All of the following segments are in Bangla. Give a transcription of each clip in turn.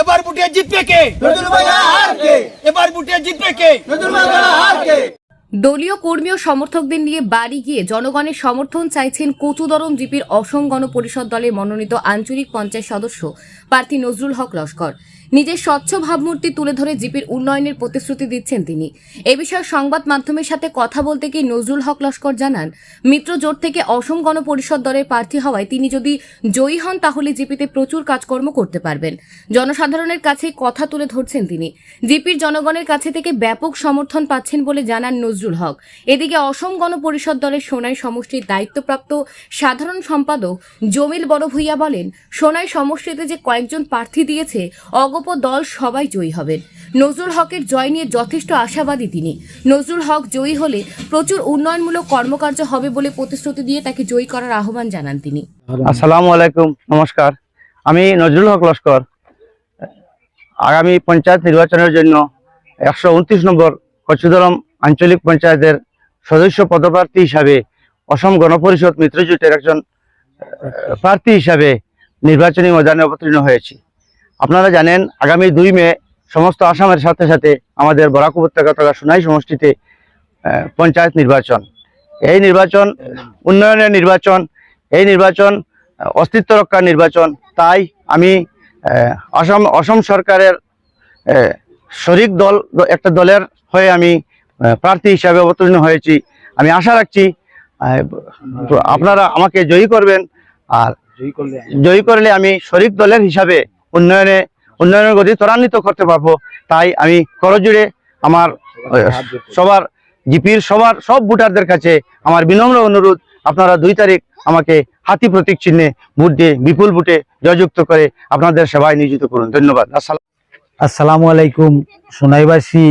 এবার জিতবে কে? এবার জিতবে কে? দলীয় কর্মী ও সমর্থকদের নিয়ে বাড়ি গিয়ে জনগণের সমর্থন চাইছেন কচুদরম জিপির অসম গণপরিষদ দলে মনোনীত আঞ্চলিক পঞ্চায়েত সদস্য প্রার্থী নজরুল হক লস্কর। নিজের স্বচ্ছ ভাবমূর্তি তুলে ধরে জিপির উন্নয়নের প্রতিশ্রুতি দিচ্ছেন তিনি। এ বিষয়ে সংবাদ মাধ্যমের সাথে কথা বলতে গিয়ে নজরুল হক লস্কর জানান, মিত্র জোট থেকে অসম গণপরিষদ দলের প্রার্থী হওয়ায় তিনি যদি জয়ী হন তাহলে জিপিতে প্রচুর কাজকর্ম করতে পারবেন। জনসাধারণের কাছে কথা তুলে ধরছেন তিনি। জিপির জনগণের কাছে থেকে ব্যাপক সমর্থন পাচ্ছেন বলে জানান নজরুল হক। এদিকে অসম গণপরিষদ দলের সোনাই সমষ্টির দায়িত্বপ্রাপ্ত সাধারণ সম্পাদক জমিল বড় ভূঁইয়া বলেন, সোনাই সমষ্টিতে যে কয়েকজন প্রার্থী দিয়েছে অগপ দল সবাই জয়ী হবেন। নজরুল হকের জয় নিয়ে যথেষ্ট আশাবাদী তিনি। নজরুল হক জয়ী হলে প্রচুর উন্নয়নমূলক কর্মকার্য হবে বলে প্রতিশ্রুতি দিয়ে তাকে জয়ী করার আহ্বান জানান তিনি। আসসালামু আলাইকুম, নমস্কার। আমি নজরুল হক লস্কর। আগামী পঞ্চায়েত নির্বাচনের জন্য একশো উনত্রিশ নম্বর কচুদরম আঞ্চলিক পঞ্চায়েতের সদস্য পদপ্রার্থী হিসাবে অসম গণপরিষদ মিত্রজোটের একজন প্রার্থী হিসাবে নির্বাচনী ময়দানে অবতীর্ণ হয়েছি। আপনারা জানেন আগামী দুই মে সমস্ত আসামের সাথে সাথে আমাদের বরাক উপত্যকা তথা সোনাই সমষ্টিতে পঞ্চায়েত নির্বাচন। এই নির্বাচন উন্নয়নের নির্বাচন এই নির্বাচন অস্তিত্ব রক্ষার নির্বাচন। তাই আমি অসম অসম সরকারের শরিক দল একটা দলের হয়ে আমি প্রার্থী হিসাবে অবতীর্ণ হয়েছি। আমি আশা রাখছি আপনারা আমাকে জয়ী করবেন। আর জয়ী করলে আমি শরিক দলের হিসাবে উন্নয়নে, উন্নয়নের গতি ত্বরান্বিত করতে পারব। তাই আমি করজুড়ে আমার সবার, জিপির সবার, সব ভোটারদের কাছে আমার বিনম্র অনুরোধ, আপনারা দুই তারিখ আমাকে হাতি প্রতীক চিহ্নে ভোট দিয়ে বিপুল ভোটে জয়যুক্ত করে আপনাদের সেবায় নিয়োজিত করুন। ধন্যবাদ। আসসালাম আলাইকুম। সোনাইবাসী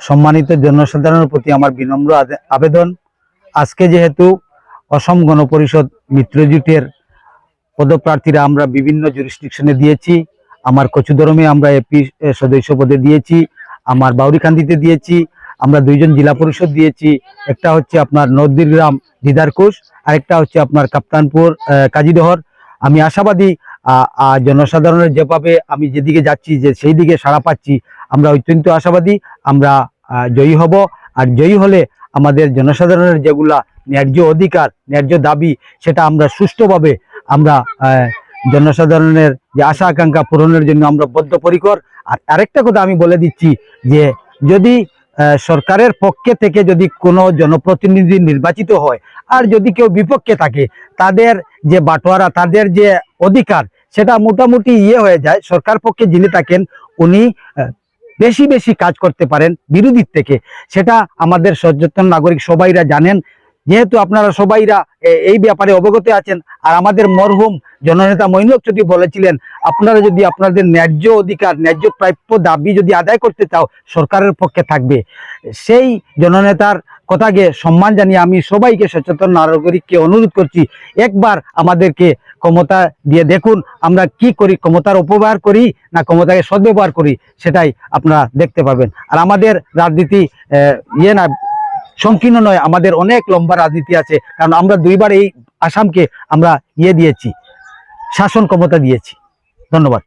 সম্মানিত জনসাধারণের প্রতি আমার বিনম্র আবেদন। আজকে যেহেতু অসম গণপরিষদ মিত্রজোটের পদপ্রার্থীরা আমরা বিভিন্ন জুরিসডিকশনে দিয়েছি। আমার কচুদরমে আমরা এপি সদস্য পদে দিয়েছি, আমার বাউরিকান্দিতে দিয়েছি, আমরা দুইজন জেলা পরিষদ দিয়েছি। একটা হচ্ছে আপনার নদীগ্রাম দিদারকুশ, আরেকটা হচ্ছে আপনার কাপ্তানপুর কাজীদহর। আমি আশাবাদী জনসাধারণের যেভাবে আমি যেদিকে যাচ্ছি, যে সেই দিকে সাড়া পাচ্ছি, আমরা অত্যন্ত আশাবাদী, আমরা জয়ী হব। আর জয়ী হলে আমাদের জনসাধারণের যেগুলা ন্যায্য অধিকার, ন্যায্য দাবি, সেটা আমরা সুষ্ঠুভাবে আমরা জনসাধারণের যে আশা আকাঙ্ক্ষা পূরণের জন্য আমরা বদ্ধপরিকর। আর আরেকটা কথা আমি বলে দিচ্ছি যে, যদি সরকারের পক্ষে থেকে যদি কোনো জনপ্রতিনিধি নির্বাচিত হয়, আর যদি কেউ বিপক্ষে থাকে, তাদের যে বাটোয়ারা, তাদের যে অধিকার, সেটা মোটামুটি ইয়ে হয়ে যায়। সরকার পক্ষে যিনি থাকেন, উনি বেশি বেশি কাজ করতে পারেন বিরোধীর থেকে। সেটা আমাদের সচেতন নাগরিক সবাইরা জানেন। যেহেতু আপনারা সবাইরা এই ব্যাপারে অবগত আছেন, আর আমাদের মরহুম জননেতা মৈনক যদি বলেছিলেন, আপনারা যদি আপনাদের ন্যায্য অধিকার, ন্যায্য প্রাপ্য দাবি যদি আদায় করতে চাও, সরকারের পক্ষে থাকবে। সেই জননেতার কথাকে সম্মান জানিয়ে আমি সবাইকে সচেতন নাগরিককে অনুরোধ করছি, একবার আমাদেরকে ক্ষমতা দিয়ে দেখুন, আমরা কি করি, ক্ষমতার অপব্যবহার করি না ক্ষমতাকে সদ্ব্যবহার করি, সেটাই আপনারা দেখতে পাবেন। আর আমাদের রাজনীতি ইয়ে না সংকীর্ণ নয়, আমাদের অনেক লম্বা রাজনীতি আছে, কারণ আমরা দুইবার এই আসামকে আমরা ইয়ে দিয়েছি, শাসন ক্ষমতা দিয়েছি। ধন্যবাদ।